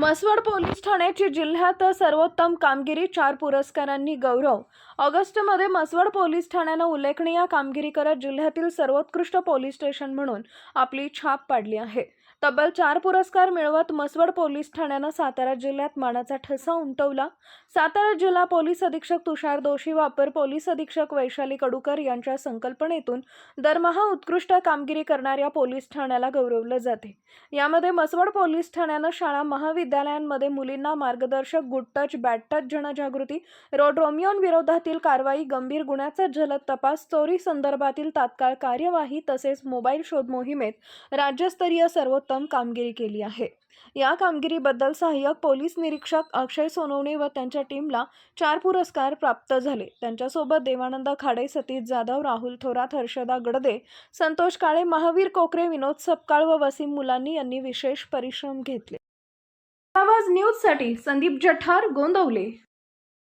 Mhaswad police ठाण्याची जिल्ह्यात सर्वोत्तम कामगिरी चार पुरस्कारांनी गौरव. ऑगस्टमध्ये म्हसवड पोलीस ठाण्यानं उल्लेखनीय कामगिरी करत जिल्ह्यातील सर्वोत्कृष्ट पोलीस स्टेशन म्हणून आपली छाप पाडली आहे. तब्बल चार पुरस्कार मिळवत मसवड पोलीस ठाण्यानं सातारा जिल्ह्यात मानाचा ठसा उमटवला. सातारा जिल्हा पोलीस अधीक्षक तुषार दोषी वापर पोलीस अधीक्षक वैशाली कडूकर यांच्या संकल्पनेतून दरमहा उत्कृष्ट कामगिरी करणाऱ्या पोलीस ठाण्याला गौरवलं जाते. यामध्ये म्हसवड पोलीस ठाण्यानं शाळा महाविद्यालयांमध्ये मुलींना मार्गदर्शक गुड टच बॅड टच जनजागृती रोड रोमियोंविरोधातील कारवाई गंभीर गुन्ह्याचा जलद तपास चोरी संदर्भातील तात्काळ कार्यवाही तसेच मोबाईल शोध मोहिमेत राज्यस्तरीय सर्वोत्तम कामगिरी केली आहे. या कामगिरीबद्दल सहाय्यक पोलीस निरीक्षक अक्षय सोनवणे व त्यांच्या टीमला चार पुरस्कार प्राप्त झाले. त्यांच्यासोबत देवानंद खाडे सतीश जाधव राहुल थोरात हर्षदा गडदे संतोष काळे महावीर कोकरे विनोद सपकाळ व वसीम मुलांनी यांनी विशेष परिश्रम घेतले. आवाज न्यूजसाठी संदीप जठार गोंदवले.